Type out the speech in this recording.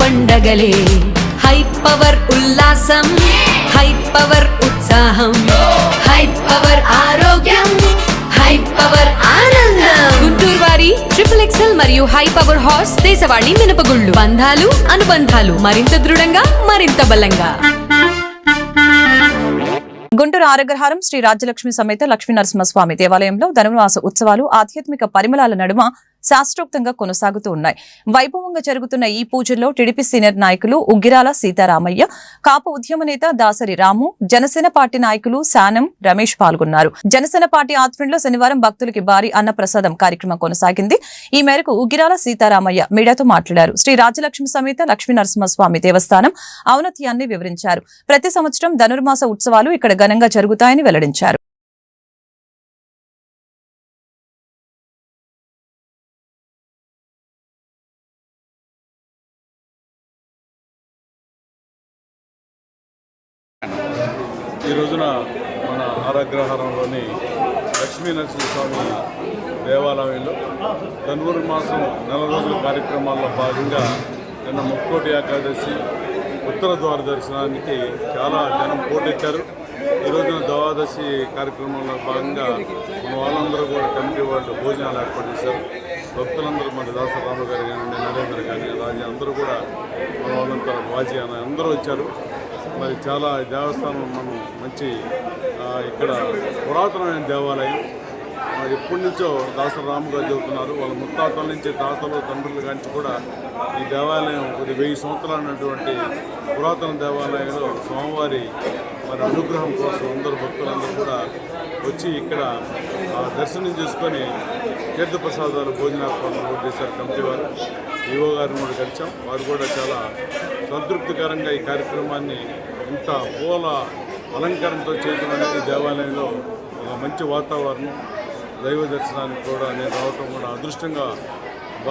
పండగలే. High power ఉల్లాసం high power ఉత్సాహం high power ఆరోగ్యం హై పవర్ ఆనందం. గుంటూరు వారి ట్రిపుల్ ఎక్సెల్ మరియు హై పవర్ హార్స్ దేశవాళీ మినపగుళ్ళు. బంధాలు అనుబంధాలు మరింత దృఢంగా మరింత బలంగా. గుంటూరు ఆరగ్రహారం శ్రీ రాజ్యలక్ష్మి సమేత లక్ష్మీ నరసింహస్వామి దేవాలయంలో ధనుర్మాస ఉత్సవాలు ఆధ్యాత్మిక పరిమళాల నడుమ శాస్త్రోక్తంగా కొనసాగుతూ ఉన్నాయి. వైభవంగా జరుగుతున్న ఈ పూజల్లో టీడీపీ సీనియర్ నాయకులు ఉగ్గిరాల సీతారామయ్య కాపు ఉద్యమ నేత దాసరి రాము జనసేన పార్టీ నాయకులు శానం రమేష్ పాల్గొన్నారు. జనసేన పార్టీ ఆధ్వర్యంలో శనివారం భక్తులకి భారీ అన్నప్రసాదం కార్యక్రమం కొనసాగింది. ఈ మేరకు ఉగ్గిరాల సీతారామయ్య మీడియాతో మాట్లాడారు. శ్రీ రాజలక్ష్మి సమేత లక్ష్మీ నరసింహస్వామి దేవస్థానం ఔన్నత్యాన్ని వివరించారు. ప్రతి సంవత్సరం ధనుర్మాస ఉత్సవాలు ఇక్కడ ఘనంగా జరుగుతాయని వెల్లడించారు. ఈ రోజున మన ఆరాగ్రహారంలోని లక్ష్మీ నరసింహస్వామి దేవాలయంలో ధనుర్ మాసం నెల రోజుల కార్యక్రమాల్లో భాగంగా నిన్న ముక్కోటి ఏకాదశి ఉత్తర ద్వార దర్శనానికి చాలా జనం పోటెత్తారు. ఈ ద్వాదశి కార్యక్రమంలో భాగంగా మన వాళ్ళందరూ కూడా కమిటీ వాళ్ళు భోజనాలు ఏర్పాటు చేశారు. భక్తులందరూ మన దాసరాము గారు కానివ్వండి నరేంద్ర కానీ రాజీ అందరూ కూడా మన వాళ్ళంతా వాజీ అని అందరూ వచ్చారు. మరి చాలా దేవస్థానం మనం మంచి ఇక్కడ పురాతనమైన దేవాలయం. ఎప్పటి నుంచో దాసర రాము గారు చెబుతున్నారు వాళ్ళ ముత్తాతల నుంచి తాతలు తండ్రులు కానీ కూడా ఈ దేవాలయం కొద్ది వెయ్యి సంవత్సరాలైనటువంటి పురాతన దేవాలయంలో స్వామివారి మరి అనుగ్రహం కోసం అందరూ భక్తులందరూ కూడా వచ్చి ఇక్కడ ఆ, దర్శనం చేసుకొని తీర్థప్రసాదాలు భోజనాలు చేశారు కమిటీ వారు. ఈవో గారిని కూడా కలిసాం వారు కూడా చాలా సంతృప్తికరంగా ఈ కార్యక్రమాన్ని ఇంత పూల అలంకరణతో చేయడం అనేది దేవాలయంలో ఒక మంచి వాతావరణం. దైవ దర్శనానికి కూడా నేను రావటం కూడా అదృష్టంగా